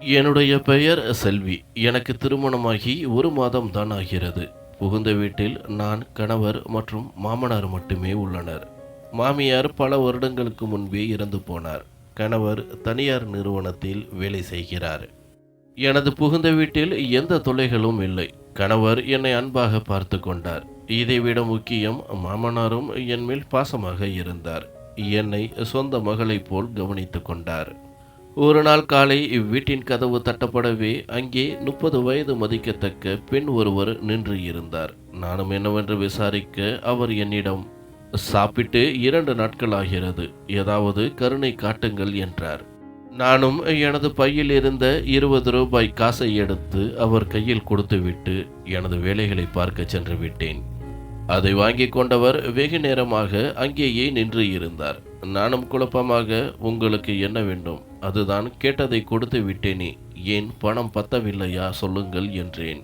என்னுடைய பெயர் செல்வி. எனக்கு திருமணமாகி ஒரு மாதம் தான் ஆகிறது. புகுந்த வீட்டில் நான் கணவர் மற்றும் மாமனார் மட்டுமே உள்ளனர். மாமியார் பல வருடங்களுக்கு முன்பே இறந்து போனார். கணவர் தனியார் நிறுவனத்தில் வேலை செய்கிறார். எனது புகுந்த வீட்டில் எந்த தொல்லைகளும் இல்லை. கணவர் என்னை அன்பாக பார்த்து கொண்டார். இதைவிட முக்கியம் மாமனாரும் என் மேல் பாசமாக இருந்தார். என்னை சொந்த மகளைப் போல் கவனித்து கொண்டார். ஒரு நாள் காலை இவ்வீட்டின் கதவு தட்டப்படவே அங்கே முப்பது வயது மதிக்கத்தக்க பெண் ஒருவர் நின்று இருந்தார். நானும் என்னவென்று விசாரிக்க அவர் என்னிடம் சாப்பிட்டு இரண்டு நாட்கள் ஆகிறது. ஏதாவது கருணை காட்டுங்கள் என்றார். நானும் எனது பையில் இருந்த இருபது ரூபாய் காசை எடுத்து அவர் கையில் கொடுத்துவிட்டு எனது வேலைகளை பார்க்க சென்று விட்டேன். அதை வாங்கி கொண்டவர் வெகு நேரமாக அங்கேயே நின்று இருந்தார். நானும் குழப்பமாக உங்களுக்கு என்ன வேண்டும்? அதுதான் கேட்டதை கொடுத்து விட்டேனே ஏன் பணம் பத்தவில்லையா சொல்லுங்கள் என்றேன்.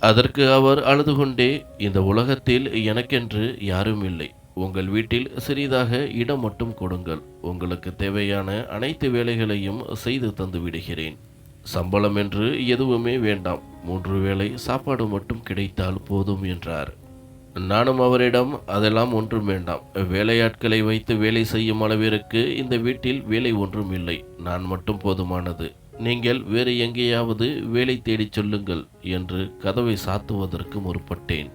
அதற்கு அவர் அழுது கொண்டே இந்த உலகத்தில் எனக்கென்று யாரும் இல்லை. உங்கள் வீட்டில் சிறிதாக இடம் மட்டும் கொடுங்கள். உங்களுக்கு தேவையான அனைத்து வேலைகளையும் செய்து தந்து விடுகிறேன். சம்பளம் என்று எதுவுமே வேண்டாம். மூன்று வேளை சாப்பாடு மட்டும் கிடைத்தால் போதும் என்றார். நானும் அவரிடம் அதெல்லாம் ஒன்றும் வேண்டாம். வேலையாட்களை வைத்து வேலை செய்யும் அளவிற்கு இந்த வீட்டில் வேலை ஒன்றும் இல்லை. நான் மட்டும் போதுமானது. நீங்கள் வேறு எங்கேயாவது வேலை தேடிச் சொல்லுங்கள் என்று கதவை சாத்துவதற்கு முற்பட்டேன்.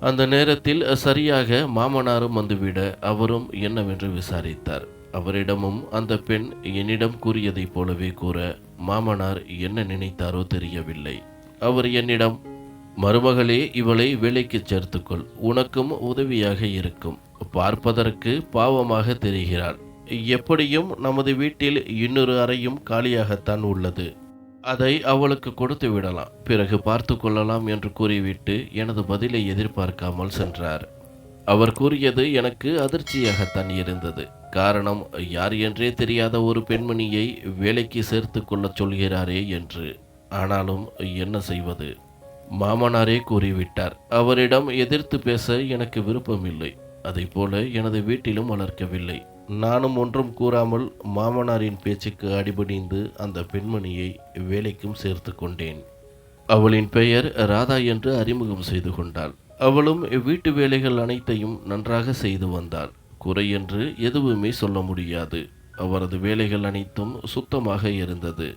அந்த நேரத்தில் சரியாக மாமனாரும் வந்துவிட அவரும் என்னவென்று விசாரித்தார். அவரிடமும் அந்த பெண் என்னிடம் கூறியதைப் போலவே கூற மாமனார் என்ன நினைத்தாரோ தெரியவில்லை. அவர் என்னிடம் மருமகளே இவளை வேலைக்கு சேர்த்துக்கொள். உனக்கும் உதவியாக இருக்கும். பார்ப்பதற்கு பாவமாக தெரிகிறாள். எப்படியும் நமது வீட்டில் இன்னொரு அறையும் காலியாகத்தான் உள்ளது. அதை அவளுக்கு கொடுத்து விடலாம். பிறகு பார்த்து கொள்ளலாம் என்று கூறிவிட்டு எனது பதிலை எதிர்பார்க்காமல் சென்றார். அவர் கூறியது எனக்கு அதிர்ச்சியாகத்தான் இருந்தது. காரணம் யார் என்றே தெரியாத ஒரு பெண்மணியை வேலைக்கு சேர்த்து கொள்ளச் சொல்கிறாரே என்று. ஆனாலும் என்ன செய்வது? மாமனாரே கூறிவிட்டார். அவரிடம் எதிர்த்து பேச எனக்கு விருப்பமில்லை. போல எனது வீட்டிலும் வளர்க்கவில்லை. நானும் ஒன்றும் கூறாமல் மாமனாரின் பேச்சுக்கு அடிபணிந்து அந்த பெண்மணியை வேலைக்கும் சேர்த்து கொண்டேன். அவளின் பெயர் ராதா என்று அறிமுகம் செய்து கொண்டாள். அவளும் வீட்டு வேலைகள் அனைத்தையும் நன்றாக செய்து வந்தாள். குறை என்று எதுவுமே சொல்ல முடியாது. அவரது வேலைகள் அனைத்தும் சுத்தமாக இருந்தது.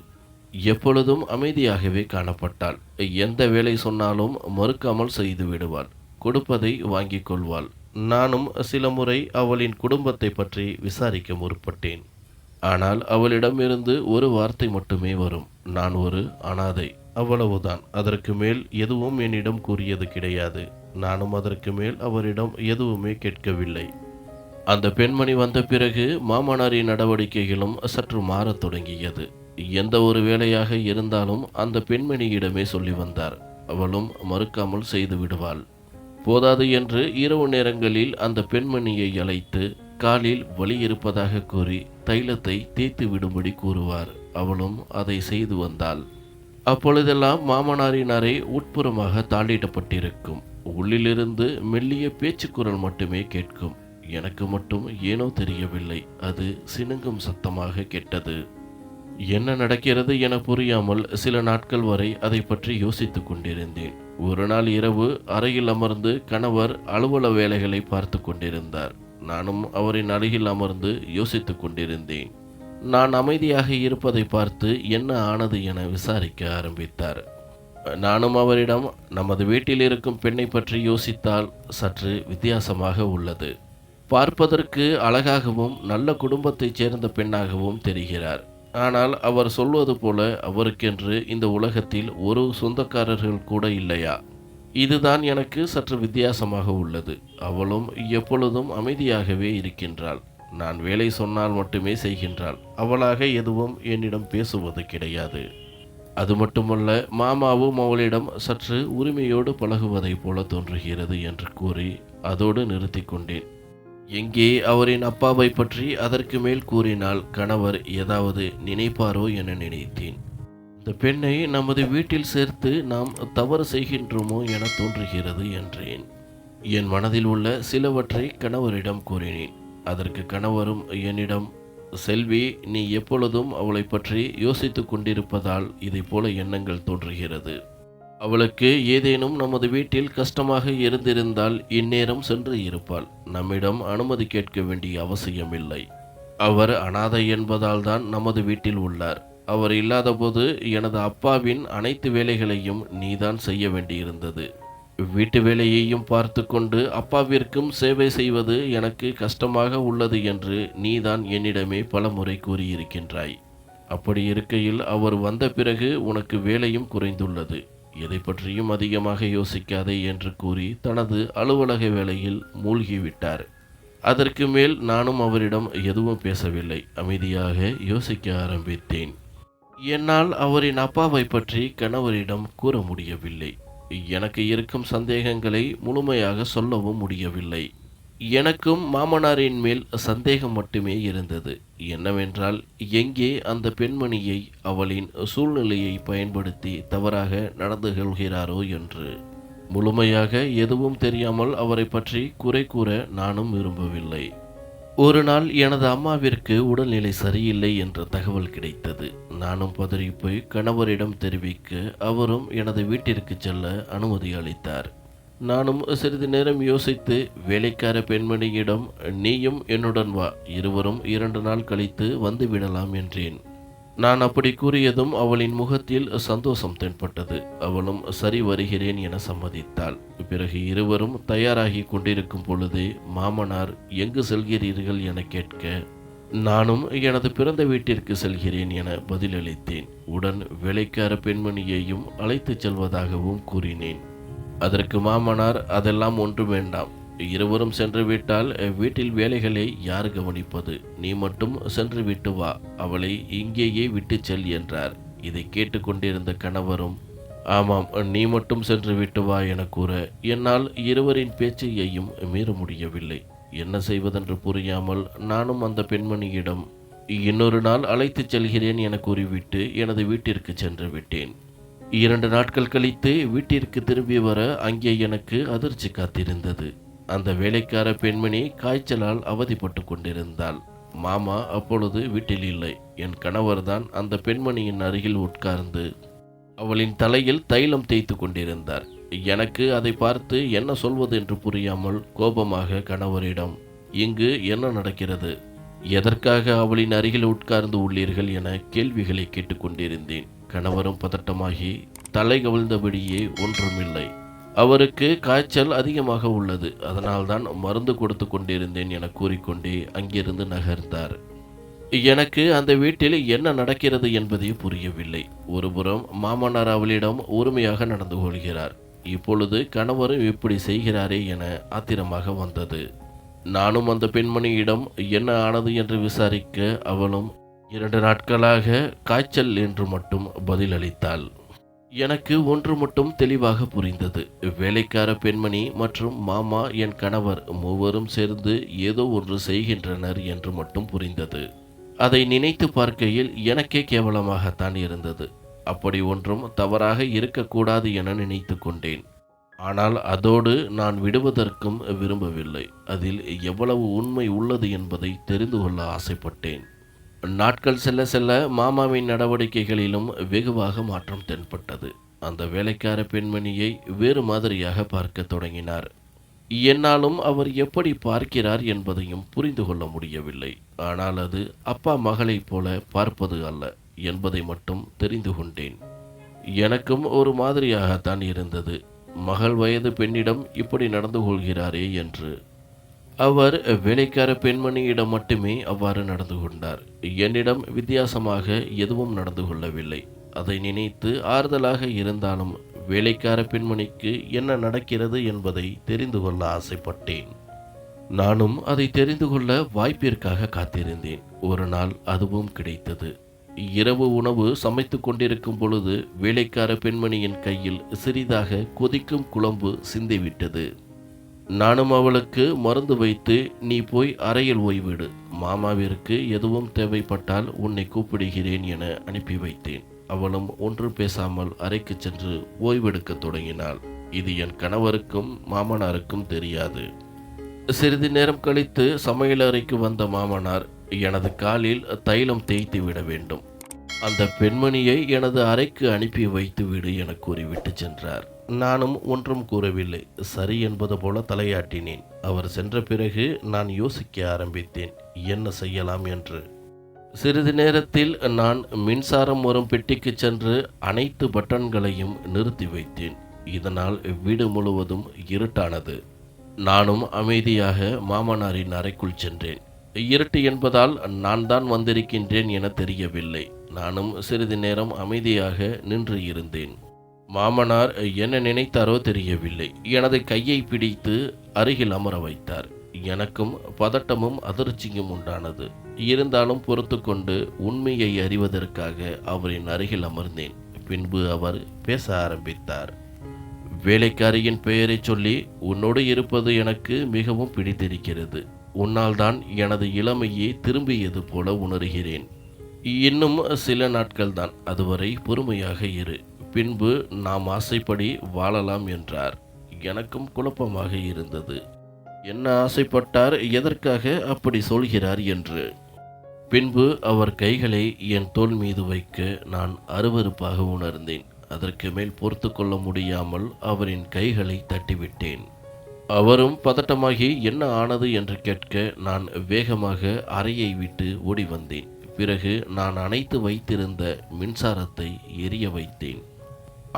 எப்பொழுதும் அமைதியாகவே காணப்பட்டாள். எந்த வேலை சொன்னாலும் மறுக்காமல் செய்து விடுவாள். கொடுப்பதை வாங்கிக் கொள்வாள். நானும் சில முறை அவளின் குடும்பத்தை பற்றி விசாரிக்க முற்பட்டேன். ஆனால் அவளிடமிருந்து ஒரு வார்த்தை மட்டுமே வரும். நான் ஒரு அனாதை. அவ்வளவுதான். அதற்கு மேல் எதுவும் என்னிடம் கூறியது கிடையாது. நானும் அதற்கு மேல் அவரிடம் எதுவுமே கேட்கவில்லை. அந்த பெண்மணி வந்த பிறகு மாமனாரின் நடவடிக்கைகளும் சற்று மாறத் தொடங்கியது. எந்த ஒரு வேலையாக இருந்தாலும் அந்த பெண்மணியிடமே சொல்லி வந்தார். அவளும் மறுக்காமல் செய்து விடுவாள். போதாது என்று இரவு நேரங்களில் அந்த பெண்மணியை அழைத்து காலில் வலி இருப்பதாக கூறி தைலத்தை தேய்த்து விடும்படி கூறுவார். அவளும் அதை செய்து வந்தாள். அப்பொழுதெல்லாம் மாமனாரின் அறை உட்புறமாக தாளிடப்பட்டிருக்கும். உள்ளிலிருந்து மெல்லிய பேச்சுக்குரல் மட்டுமே கேட்கும். எனக்கு மட்டும் ஏனோ தெரியவில்லை. அது சினுங்கும் சத்தமாக கெட்டது. என்ன நடக்கிறது என புரியாமல் சில நாட்கள் வரை அதை பற்றி யோசித்துக் கொண்டிருந்தேன். ஒரு நாள் இரவு அறையில் அமர்ந்து கணவர் அலுவல வேலைகளை பார்த்து கொண்டிருந்தார். நானும் அவரின் அருகில் அமர்ந்து யோசித்துக் கொண்டிருந்தேன். நான் அமைதியாக இருப்பதை பார்த்து என்ன ஆனது என விசாரிக்க ஆரம்பித்தார். நானும் அவரிடம் நமது வீட்டில் இருக்கும் பெண்ணை பற்றி யோசித்தால் சற்று வித்தியாசமாக உள்ளது. பார்ப்பதற்கு அழகாகவும் நல்ல குடும்பத்தைச் சேர்ந்த பெண்ணாகவும் தெரிகிறார். ஆனால் அவர் சொல்வது போல அவருக்கென்று இந்த உலகத்தில் ஒரு சொந்தக்காரர்கள் கூட இல்லையா? இதுதான் எனக்கு சற்று வித்தியாசமாக உள்ளது. அவளும் எப்பொழுதும் அமைதியாகவே இருக்கின்றாள். நான் வேலை சொன்னால் மட்டுமே செய்கின்றாள். அவளாக எதுவும் என்னிடம் பேசுவது கிடையாது. அது மட்டுமல்ல மாமாவும் அவளிடம் சற்று உரிமையோடு பழகுவதைப் போல தோன்றுகிறது என்று கூறி அதோடு நிறுத்தி கொண்டேன். எங்கே அவரின் அப்பாவை பற்றி அதற்கு மேல் கூறினால் கணவர் ஏதாவது நினைப்பாரோ என நினைத்தேன். இந்த பெண்ணை நமது வீட்டில் சேர்த்து நாம் தவறு செய்கின்றோமோ என தோன்றுகிறது என்றேன். என் மனதில் உள்ள சிலவற்றை கணவரிடம் கூறினேன். அதற்கு கணவரும் என்னிடம் செல்வி நீ எப்பொழுதும் அவளை பற்றி யோசித்துக் கொண்டிருப்பதால் இதைப் போல எண்ணங்கள் தோன்றுகிறது. அவளுக்கு ஏதேனும் நமது வீட்டில் கஷ்டமாக இருந்திருந்தால் இந்நேரம் சென்று இருப்பாள். நம்மிடம் அனுமதி கேட்க வேண்டிய அவசியமில்லை. அவர் அனாதை என்பதால் தான் நமது வீட்டில் உள்ளார். அவர் இல்லாதபோது எனது அப்பாவின் அனைத்து வேலைகளையும் நீதான் செய்ய வேண்டியிருந்தது. வீட்டு வேலையையும் பார்த்து கொண்டு அப்பாவிற்கும் சேவை செய்வது எனக்கு கஷ்டமாக உள்ளது என்று நீதான் என்னிடமே பலமுறை கூறியிருக்கின்றாய். அப்படி இருக்கையில் அவர் வந்த பிறகு உனக்கு வேலையும் குறைந்துள்ளது. எதை பற்றியும் அதிகமாக யோசிக்காதே என்று கூறி தனது அலுவலக வேலையில் மூழ்கிவிட்டார். அதற்கு மேல் நானும் அவரிடம் எதுவும் பேசவில்லை. அமைதியாக யோசிக்க ஆரம்பித்தேன். என்னால் அவரின் அப்பாவை பற்றி கணவரிடம் கூற முடியவில்லை. எனக்கு இருக்கும் சந்தேகங்களை முழுமையாக சொல்லவும் முடியவில்லை. எனக்கும் மாமனாரின் மேல் சந்தேகம் மட்டுமே இருந்தது. என்னவென்றால் எங்கே அந்த பெண்மணியை அவளின் சூழ்நிலையை பயன்படுத்தி தவறாக நடந்து கொள்கிறாரோ என்று. முழுமையாக எதுவும் தெரியாமல் அவரை பற்றி குறை கூற நானும் விரும்பவில்லை. ஒரு நாள் எனது அம்மாவிற்கு உடல்நிலை சரியில்லை என்ற தகவல் கிடைத்தது. நானும் பதறிப்போய் கணவரிடம் தெரிவிக்க அவரும் எனது வீட்டிற்கு செல்ல அனுமதி அளித்தார். நானும் சிறிது நேரம் யோசித்து வேலைக்கார பெண்மணியிடம் நீயும் என்னுடன் வா இருவரும் இரண்டு நாள் கழித்து வந்து விடலாம் என்றேன். நான் அப்படி கூறியதும் அவளின் முகத்தில் சந்தோஷம் தென்பட்டது. அவளும் சரி வருகிறேன் என சம்மதித்தாள். பிறகு இருவரும் தயாராகி கொண்டிருக்கும் பொழுது மாமனார் எங்கு செல்கிறீர்கள் என கேட்க நானும் எனது பிறந்த வீட்டிற்கு செல்கிறேன் என பதிலளித்தேன். உடன் வேலைக்கார பெண்மணியையும் அழைத்துச் செல்வதாகவும் கூறினேன். அதற்கு மாமனார் அதெல்லாம் ஒன்றும் வேண்டாம். இருவரும் சென்று விட்டால் வீட்டில் வேலைகளை யார் கவனிப்பது? நீ மட்டும் சென்று விட்டு வா. அவளை இங்கேயே விட்டு செல் என்றார். இதை கேட்டுக்கொண்டிருந்த கணவரும் ஆமாம் நீ மட்டும் சென்று விட்டு வா என கூற என்னால் இருவரின் பேச்சையையும் மீற முடியவில்லை. என்ன செய்வதென்று புரியாமல் நானும் அந்த பெண்மணியிடம் இன்னொரு நாள் அழைத்துச் செல்கிறேன் என கூறிவிட்டு எனது வீட்டிற்கு சென்று விட்டேன். இரண்டு நாட்கள் கழித்து வீட்டிற்கு திரும்பி வர அங்கே எனக்கு அதிர்ச்சி காத்திருந்தது. அந்த வேலைக்கார பெண்மணி காய்ச்சலால் அவதிப்பட்டு கொண்டிருந்தாள். மாமா அப்பொழுது வீட்டில் இல்லை. என் கணவர்தான் அந்த பெண்மணியின் அருகில் உட்கார்ந்து அவளின் தலையில் தைலம் தேய்த்து கொண்டிருந்தார். எனக்கு அதை பார்த்து என்ன சொல்வது என்று புரியாமல் கோபமாக கணவரிடம் இங்கு என்ன நடக்கிறது? எதற்காக அவளின் அருகில் உட்கார்ந்து உள்ளீர்கள் என கேள்விகளை கேட்டுக்கொண்டிருந்தேன் கணவரும் பதட்டமாகி தலை கவிழ்ந்தபடியே ஒன்றுமில்லை. அவருக்கு காய்ச்சல் அதிகமாக உள்ளது. அதனால்தான் மருந்து கொடுத்து கொண்டிருந்தேன் என கூறிக்கொண்டே அங்கிருந்து நகர்ந்தார். எனக்கு அந்த வீட்டில் என்ன நடக்கிறது என்பதே புரியவில்லை. ஒருபுறம் மாமனார் அவளிடம் உரிமையாக நடந்து கொள்கிறார். இப்பொழுது கணவரும் இப்படி செய்கிறாரே என ஆத்திரமாக வந்தது. நானும் அந்த பெண்மணியிடம் என்ன ஆனது என்று விசாரிக்க அவளும் இரண்டு நாட்களாக காய்ச்சல் என்று மட்டும் பதிலளித்தாள். எனக்கு ஒன்று மட்டும் தெளிவாக புரிந்தது. வேலைக்கார பெண்மணி மற்றும் மாமா என் கணவர் மூவரும் சேர்ந்து ஏதோ ஒன்று செய்கின்றனர் என்று மட்டும் புரிந்தது. அதை நினைத்து பார்க்கையில் எனக்கே கேவலமாகத்தான் இருந்தது. அப்படி ஒன்றும் தவறாக இருக்கக்கூடாது என நினைத்து கொண்டேன். ஆனால் அதோடு நான் விடுவதற்கும் விரும்பவில்லை. அதில் எவ்வளவு உண்மை உள்ளது என்பதை தெரிந்து கொள்ள ஆசைப்பட்டேன். நாட்கள் செல்ல செல்ல மாமாவின் நடவடிக்கைகளிலும் வெகுவாக மாற்றம் தென்பட்டது. அந்த வேலைக்கார பெண்மணியை வேறு மாதிரியாக பார்க்க தொடங்கினார். என்னாலும் அவர் எப்படி பார்க்கிறார் என்பதையும் புரிந்து கொள்ள முடியவில்லை. ஆனால் அது அப்பா மகளைப் போல பார்ப்பது அல்ல என்பதை மட்டும் தெரிந்து கொண்டேன். எனக்கும் ஒரு மாதிரியாகத்தான் இருந்தது. மகள் வயது பெண்ணிடம் இப்படி நடந்து கொள்கிறாரே என்று அவர் வேலைக்கார பெண்மணியிடம் மட்டுமே அவ்வாறு நடந்து கொண்டார். என்னிடம் வித்தியாசமாக எதுவும் நடந்து கொள்ளவில்லை. அதை நினைத்து ஆறுதலாக இருந்தாலும் வேலைக்கார பெண்மணிக்கு என்ன நடக்கிறது என்பதை தெரிந்து கொள்ள ஆசைப்பட்டேன். நானும் அதை தெரிந்து கொள்ள வாய்ப்பிற்காக காத்திருந்தேன். ஒரு நாள் அதுவும் கிடைத்தது. இரவு உணவு சமைத்து கொண்டிருக்கும் பொழுது வேலைக்கார பெண்மணியின் கையில் சிறிதாக கொதிக்கும் குழம்பு சிந்திவிட்டது. நானும் அவளுக்கு மருந்து வைத்து நீ போய் அறையில் ஓய்விடு மாமாவிற்கு எதுவும் தேவைப்பட்டால் உன்னை கூப்பிடுகிறேன் என அனுப்பி வைத்தேன். அவளும் ஒன்று பேசாமல் அறைக்கு சென்று ஓய்வெடுக்கத் தொடங்கினாள். இது என் கணவருக்கும் மாமனாருக்கும் தெரியாது. சிறிது நேரம் கழித்து சமையலறைக்கு வந்த மாமனார் எனது காலில் தைலம் தேய்த்து விட வேண்டும். அந்த பெண்மணியை எனது அறைக்கு அனுப்பி வைத்துவிடு என கூறிவிட்டு சென்றார். நானும் ஒன்றும் கூறவில்லை. சரி என்பது போல தலையாட்டினேன். அவர் சென்ற பிறகு நான் யோசிக்க ஆரம்பித்தேன். என்ன செய்யலாம் என்று. சிறிது நேரத்தில் நான் மின்சாரம் வரும் பெட்டிக்கு சென்று அனைத்து பட்டன்களையும் நிறுத்தி வைத்தேன். இதனால் வீடு முழுவதும் இருட்டானது. நானும் அமைதியாக மாமனாரின் அறைக்குள் சென்றேன். இருட்டு என்பதால் நான் தான் வந்திருக்கின்றேன் என தெரியவில்லை. நானும் சிறிது நேரம் அமைதியாக நின்று இருந்தேன். மாமனார் என்ன நினைத்தாரோ தெரியவில்லை. எனது கையை பிடித்து அருகில் அமர வைத்தார். எனக்கும் பதட்டமும் அதிர்ச்சியும் உண்டானது. இருந்தாலும் பொறுத்து கொண்டு உண்மையை அறிவதற்காக அவரின் அருகில் அமர்ந்தேன். பின்பு அவர் பேச ஆரம்பித்தார். வேலைக்காரியின் பெயரைச் சொல்லி உன்னோடு இருப்பது எனக்கு மிகவும் பிடித்திருக்கிறது. உன்னால் தான் எனது இளமையே திரும்பியது போல உணர்கிறேன். இன்னும் சில நாட்கள் தான் அதுவரை பொறுமையாக இரு. பின்பு நாம் ஆசைப்படி வாழலாம் என்றார். எனக்கும் குழப்பமாக இருந்தது. என்ன ஆசைப்பட்டார்? எதற்காக அப்படி சொல்கிறார் என்று. பின்பு அவர் கைகளை என் தோல் மீது வைக்க நான் அருவருப்பாக உணர்ந்தேன். அதற்கு மேல் பொறுத்து கொள்ள முடியாமல் அவரின் கைகளை தட்டிவிட்டேன். அவரும் பதட்டமாகி என்ன ஆனது? என்று கேட்க நான் வேகமாக அறையை விட்டு ஓடி வந்தேன். பிறகு நான் அணைத்து வைத்திருந்த மின்சாரத்தை எரிய வைத்தேன்.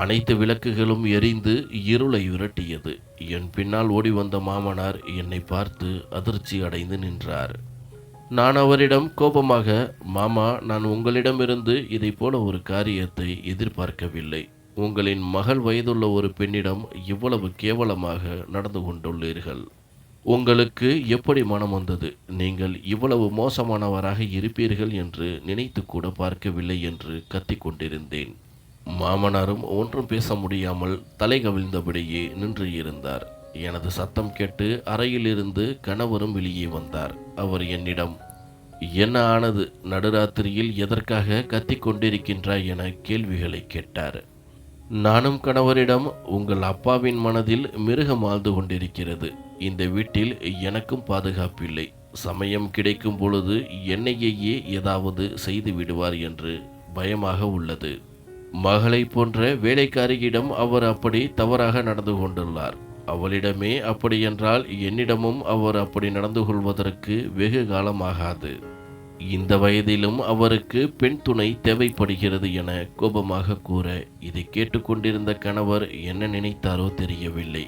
அனைத்து விளக்குகளும் எரிந்து இருளை விரட்டியது என் பின்னால் ஓடி வந்த மாமனார் என்னை பார்த்து அதிர்ச்சி அடைந்து நின்றார். நான் அவரிடம் கோபமாக மாமா நான் உங்களிடமிருந்து இதை போல ஒரு காரியத்தை எதிர்பார்க்கவில்லை. உங்களின் மகள் வயதுள்ள ஒரு பெண்ணிடம் இவ்வளவு கேவலமாக நடந்து கொண்டுள்ளீர்கள். உங்களுக்கு எப்படி மனம் வந்தது? நீங்கள் இவ்வளவு மோசமானவராக இருப்பீர்கள் என்று நினைத்து கூட பார்க்கவில்லை என்று கத்திக் கொண்டிருந்தேன். மாமனாரும் ஒன்றும் பேச முடியாமல் தலை கவிழ்ந்தபடியே நின்று இருந்தார். எனது சத்தம் கேட்டு அறையிலிருந்து கணவரும் வெளியே வந்தார். அவர் என்னிடம் என்ன ஆனது? நடுராத்திரியில் எதற்காக கத்திக் கொண்டிருக்கின்றாய் என கேள்விகளை கேட்டார். நானும் கணவரிடம் உங்கள் அப்பாவின் மனதில் மிருகம் ஆழ்ந்து கொண்டிருக்கிறது. இந்த வீட்டில் எனக்கும் பாதுகாப்பில்லை. சமயம் கிடைக்கும் பொழுது என்னையே ஏதாவது செய்து விடுவார் என்று பயமாக உள்ளது. மகளை போன்ற வேலைக்காரியிடம் அவர் அப்படி தவறாக நடந்து கொண்டுள்ளார். அவளிடமே அப்படியென்றால் என்னிடமும் அவர் அப்படி நடந்து கொள்வதற்கு வெகு காலமாகாது. இந்த வயதிலும் அவருக்கு பெண் துணை தேவைப்படுகிறது என கோபமாக கூற இதை கேட்டுக்கொண்டிருந்த கணவர் என்ன நினைத்தாரோ தெரியவில்லை.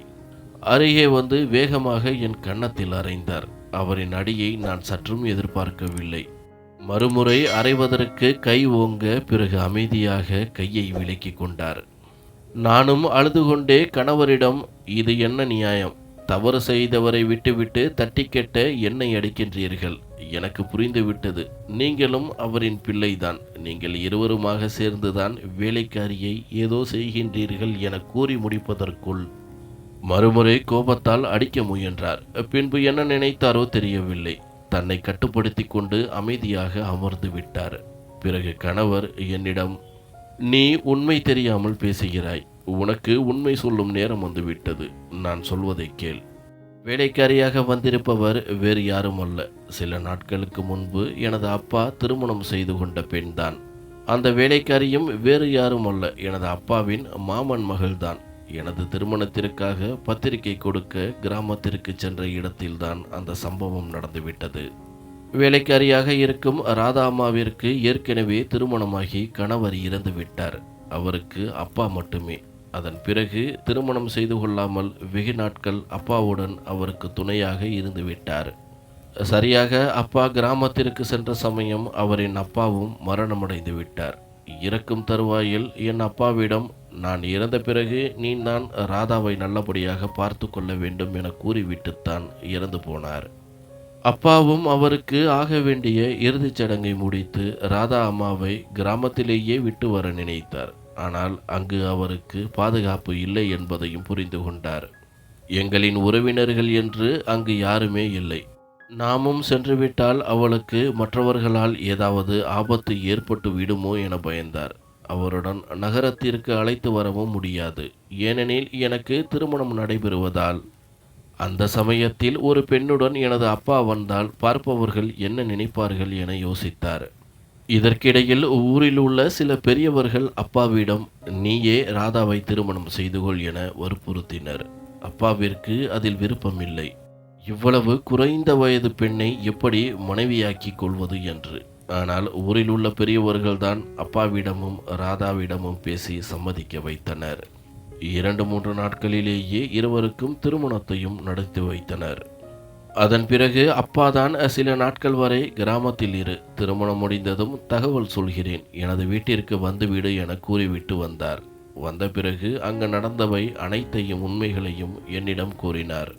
அருகே வந்து வேகமாக என் கன்னத்தில் அறைந்தார் அவரின் அடியை நான் சற்றும் எதிர்பார்க்கவில்லை. மறுமுறை அறைவதற்கு கை ஓங்க பிறகு அமைதியாக கையை விலக்கி கொண்டார். நானும் அழுது கொண்டே கணவரிடம் இது என்ன நியாயம்? தவறு செய்தவரை விட்டுவிட்டு தட்டி கெட்ட என்னை அடிக்கின்றீர்கள். எனக்கு புரிந்துவிட்டது. நீங்களும் அவரின் பிள்ளைதான். நீங்கள் இருவருமாக சேர்ந்துதான் வேலைக்காரியை ஏதோ செய்கின்றீர்கள் என கூறி முடிப்பதற்குள் மறுமுறை கோபத்தால் அடிக்க முயன்றார். பின்பு என்ன நினைத்தாரோ தெரியவில்லை. தன்னை கட்டுப்படுத்தி கொண்டு அமைதியாக அமர்ந்து விட்டார். பிறகு கணவர் என்னிடம் நீ உண்மை தெரியாமல் பேசுகிறாய். உனக்கு உண்மை சொல்லும் நேரம் வந்துவிட்டது. நான் சொல்வதை கேள். வேலைக்காரியாக வந்திருப்பவர் வேறு யாரும் அல்ல. சில நாட்களுக்கு முன்பு எனது அப்பா திருமணம் செய்து கொண்ட பெண்தான். அந்த வேலைக்காரியும் வேறு யாரும் அல்ல. எனது அப்பாவின் மாமன் மகள்தான். எனது திருமணத்திற்காக பத்திரிகை கொடுக்க கிராமத்திற்கு சென்ற இடத்தில்தான் அந்த சம்பவம் நடந்துவிட்டது. வேலைக்காரியாக இருக்கும் ராதா அம்மாவிற்கு ஏற்கனவே திருமணமாகி கணவர் இறந்துவிட்டார். அவருக்கு அப்பா மட்டுமே. அதன் பிறகு திருமணம் செய்து கொள்ளாமல் வெகு நாட்கள் அப்பாவுடன் அவருக்கு துணையாக இருந்து விட்டார் சரியாக அப்பா கிராமத்திற்கு சென்ற சமயம் அவரின் அப்பாவும் மரணமடைந்து விட்டார் இறக்கும் தருவாயில் என் அப்பாவிடம் நான் இறந்த பிறகு நீ தான் ராதாவை நல்லபடியாக பார்த்து கொள்ள வேண்டும் என கூறிவிட்டுத்தான் இறந்து போனார். அப்பாவும் அவருக்கு ஆக வேண்டிய இறுதிச் சடங்கை முடித்து ராதா அம்மாவை கிராமத்திலேயே விட்டு வர நினைத்தார். ஆனால் அங்கு அவருக்கு பாதுகாப்பு இல்லை என்பதையும் புரிந்து கொண்டார். எங்களின் உறவினர்கள் என்று அங்கு யாருமே இல்லை. நாமும் சென்றுவிட்டால் அவளுக்கு மற்றவர்களால் ஏதாவது ஆபத்து ஏற்பட்டு விடுமோ என பயந்தார். அவருடன் நகரத்திற்கு அழைத்து வரவும் முடியாது. ஏனெனில் எனக்கு திருமணம் நடைபெறுவதால். அந்த சமயத்தில் ஒரு பெண்ணுடன் எனது அப்பா வந்தால் பார்ப்பவர்கள் என்ன நினைப்பார்கள் என யோசித்தார். இதற்கிடையில் ஊரில் உள்ள சில பெரியவர்கள் அப்பாவிடம் நீயே ராதாவை திருமணம் செய்து கொள் என வற்புறுத்தினர். அப்பாவிற்கு அதில் விருப்பமில்லை. இவ்வளவு குறைந்த வயது பெண்ணை எப்படி மனைவியாக்கிக் கொள்வது என்று. ஆனால் ஊரில் உள்ள பெரியவர்கள்தான் அப்பாவிடமும் ராதாவிடமும் பேசி சம்மதிக்க வைத்தனர். இரண்டு மூன்று நாட்களிலேயே இருவருக்கும் திருமணத்தையும் நடத்தி வைத்தனர். அதன் பிறகு அப்பாதான் சில நாட்கள் வரை கிராமத்தில் இரு திருமணம் முடிந்ததும் தகவல் சொல்கிறேன் எனது வீட்டிற்கு வந்துவிடு என கூறிவிட்டு வந்தார். வந்த பிறகு அங்கு நடந்தவை அனைத்தையும் உண்மைகளையும் என்னிடம் கூறினார்.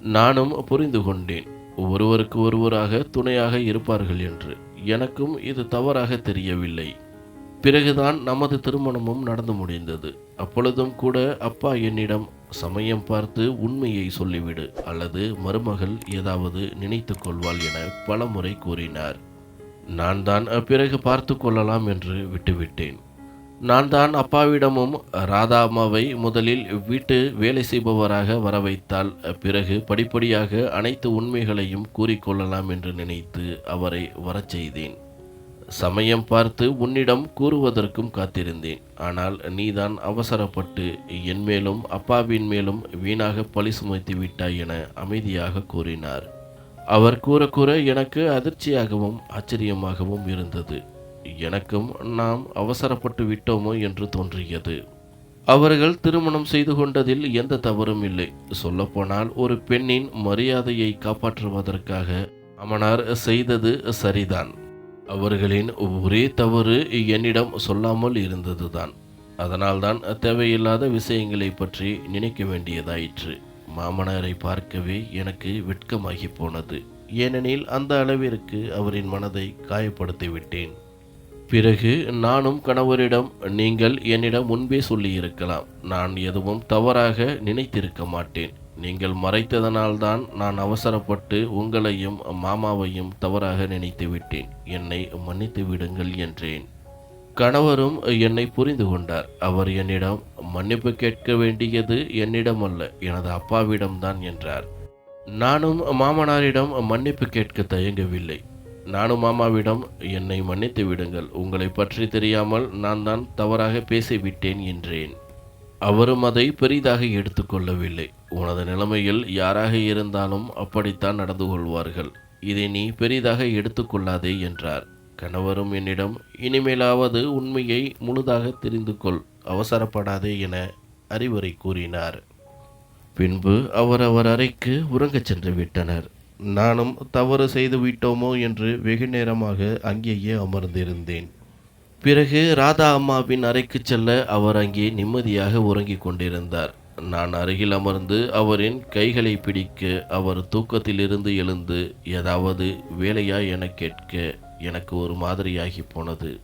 நானும் புரிந்து கொண்டேன் ஒருவருக்கு ஒருவராக துணையாக இருப்பார்கள் என்று. எனக்கும் இது தவறாக தெரியவில்லை. பிறகுதான் நமது திருமணமும் நடந்து முடிந்தது. அப்பொழுதும் கூட அப்பா என்னிடம் சமயம் பார்த்து உண்மையை சொல்லிவிடு அல்லது மருமகள் ஏதாவது நினைத்து கொள்வாள் என பலமுறை கூறினார். நான் தான் பிறகு பார்த்து கொள்ளலாம் என்று விட்டுவிட்டேன். நான் தான் அப்பாவிடமும் ராதா அம்மாவை முதலில் வீட்டு வேலை செய்பவராக வர வைத்தால் பிறகு படிப்படியாக அனைத்து உண்மைகளையும் கூறிக்கொள்ளலாம் என்று நினைத்து அவரை வரச் செய்தேன். சமயம் பார்த்து உன்னிடம் கூறுவதற்கும் காத்திருந்தேன். ஆனால் நீதான் அவசரப்பட்டு என் மேலும் அப்பாவின் மேலும் வீணாக பழி சுமத்தி விட்டாய் என அமைதியாக கூறினார். அவர் கூற கூற எனக்கு அதிர்ச்சியாகவும் ஆச்சரியமாகவும் இருந்தது. எனக்கும் நாம் அவசரப்பட்டு விட்டோமோ என்று தோன்றியது. அவர்கள் திருமணம் செய்து கொண்டதில் எந்த தவறும் இல்லை. சொல்லப்போனால் ஒரு பெண்ணின் மரியாதையை காப்பாற்றுவதற்காக அமனார் செய்தது சரிதான். அவர்களின் ஒரே தவறு என்னிடம் சொல்லாமல் இருந்ததுதான். அதனால்தான் தேவையில்லாத விஷயங்களை பற்றி நினைக்க வேண்டியதாயிற்று. மாமனாரை பார்க்கவே எனக்கு வெட்கமாகி போனது. ஏனெனில் அந்த அளவிற்கு அவரின் மனதை காயப்படுத்தி விட்டேன் பிறகு நானும் கணவரிடம் நீங்கள் என்னிடம் முன்பே சொல்லியிருக்கலாம். நான் எதுவும் தவறாக நினைத்திருக்க மாட்டேன். நீங்கள் மறைத்ததனால்தான் நான் அவசரப்பட்டு உங்களையும் மாமாவையும் தவறாக நினைத்து விட்டேன். என்னை மன்னித்து விடுங்கள் என்றேன். கணவரும் என்னை புரிந்து கொண்டார். அவர் என்னிடம் மன்னிப்பு கேட்க வேண்டியது என்னிடம் அல்ல எனது அப்பாவிடம்தான் என்றார். நானும் மாமனாரிடம் மன்னிப்பு கேட்க தயங்கவில்லை. நானும் மாமாவிடம் என்னை மன்னித்து விடுங்கள். உங்களை பற்றி தெரியாமல் நான் தான் தவறாக பேசிவிட்டேன் என்றேன். அவரும் அதை பெரிதாக எடுத்துக்கொள்ளவில்லை உனது நிலைமையில் யாராக இருந்தாலும் அப்படித்தான் நடந்து கொள்வார்கள். இதை நீ பெரிதாக எடுத்துக்கொள்ளாதே என்றார். கணவரும் என்னிடம் இனிமேலாவது உண்மையை முழுதாக தெரிந்து கொள். அவசரப்படாதே என அறிவுரை கூறினார். பின்பு அவர் அவர் அறைக்கு உறங்கச் சென்று விட்டனர். நானும் தவறு செய்து விட்டோமோ என்று வெகு நேரமாக அங்கேயே அமர்ந்திருந்தேன். பிறகு ராதா அம்மாவின் அறைக்கு செல்ல அவர் அங்கே நிம்மதியாக உறங்கிக் கொண்டிருந்தார். நான் அருகில் அமர்ந்து அவரின் கைகளை பிடிக்க அவர் தூக்கத்திலிருந்து எழுந்து ஏதாவது வேலையா என கேட்க எனக்கு ஒரு மாதிரியாகி போனது.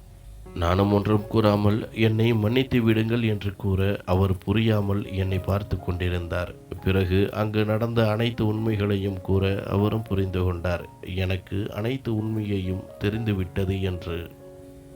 நானும் ஒன்றும் கூறாமல் என்னை மன்னித்து விடுங்கள் என்று கூற அவர் புரியாமல் என்னை பார்த்து கொண்டிருந்தார். பிறகு அங்கு நடந்த அனைத்து உண்மைகளையும் கூற அவரும் புரிந்து கொண்டார். எனக்கு அனைத்து உண்மையையும் தெரிந்துவிட்டது என்று.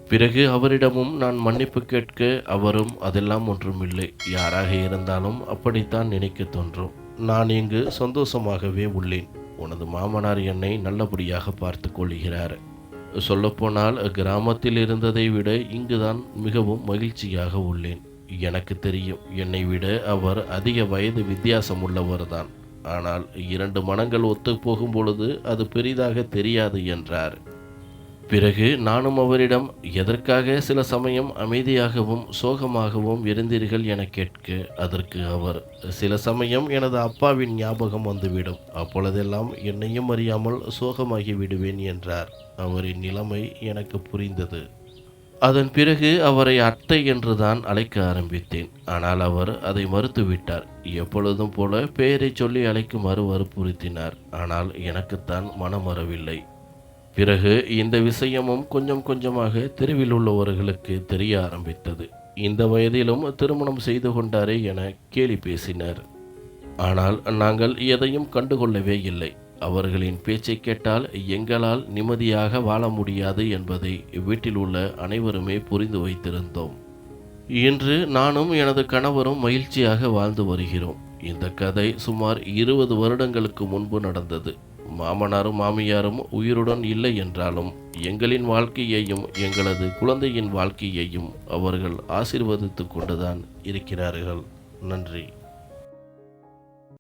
பிறகு அவரிடமும் நான் மன்னிப்பு கேட்க அவரும் அதெல்லாம் ஒன்றுமில்லை. யாராக இருந்தாலும் அப்படித்தான் நினைக்க தோன்றும். நான் இங்கு சந்தோஷமாகவே உள்ளேன். உனது மாமனார் என்னை நல்லபடியாக பார்த்து கொள்கிறார். சொல்லப்போனால் கிராமத்தில் இருந்ததை விட இங்குதான் மிகவும் மகிழ்ச்சியாக உள்ளேன். எனக்கு தெரியும் என்னை விட அவர் அதிக வயது வித்தியாசம் உள்ளவர்தான். ஆனால் இரண்டு மனங்கள் ஒத்து போகும் பொழுது அது பெரிதாக தெரியாது என்றார். பிறகு நானும் அவரிடம் எதற்காக சில சமயம் அமைதியாகவும் சோகமாகவும் இருந்தீர்கள் என கேட்க அதற்கு அவர் சில சமயம் எனது அப்பாவின் ஞாபகம் வந்துவிடும். அப்பொழுதெல்லாம் என்னையும் அறியாமல் சோகமாகி விடுவேன் என்றார். அவரின் நிலைமை எனக்கு புரிந்தது. அதன் பிறகு அவரை அத்தை என்றுதான் அழைக்க ஆரம்பித்தேன். ஆனால் அவர் அதை மறுத்துவிட்டார். எப்பொழுதும் போல பெயரை சொல்லி அழைக்குமாறு வற்புறுத்தினார் ஆனால் எனக்குத்தான் மனம் வரவில்லை பிறகு இந்த விஷயமும் கொஞ்சம் கொஞ்சமாக தெருவில் உள்ளவர்களுக்கு தெரிய ஆரம்பித்தது. இந்த வயதிலும் திருமணம் செய்து கொண்டாரே என கேலி பேசினர். ஆனால் நாங்கள் எதையும் கண்டுகொள்ளவே இல்லை. அவர்களின் பேச்சை கேட்டால் எங்களால் நிம்மதியாக வாழ முடியாது என்பதை வீட்டில் உள்ள அனைவருமே புரிந்து வைத்திருந்தோம். இன்று நானும் எனது கணவரும் மகிழ்ச்சியாக வாழ்ந்து வருகிறோம். இந்த கதை சுமார் இருபது வருடங்களுக்கு முன்பு நடந்தது. மாமனாரும் மாமியாரும் உயிருடன் இல்லை என்றாலும் எங்களின் வாழ்க்கையையும் எங்களது குழந்தையின் வாழ்க்கையையும் அவர்கள் ஆசிர்வதித்து கொண்டுதான் இருக்கிறார்கள். நன்றி.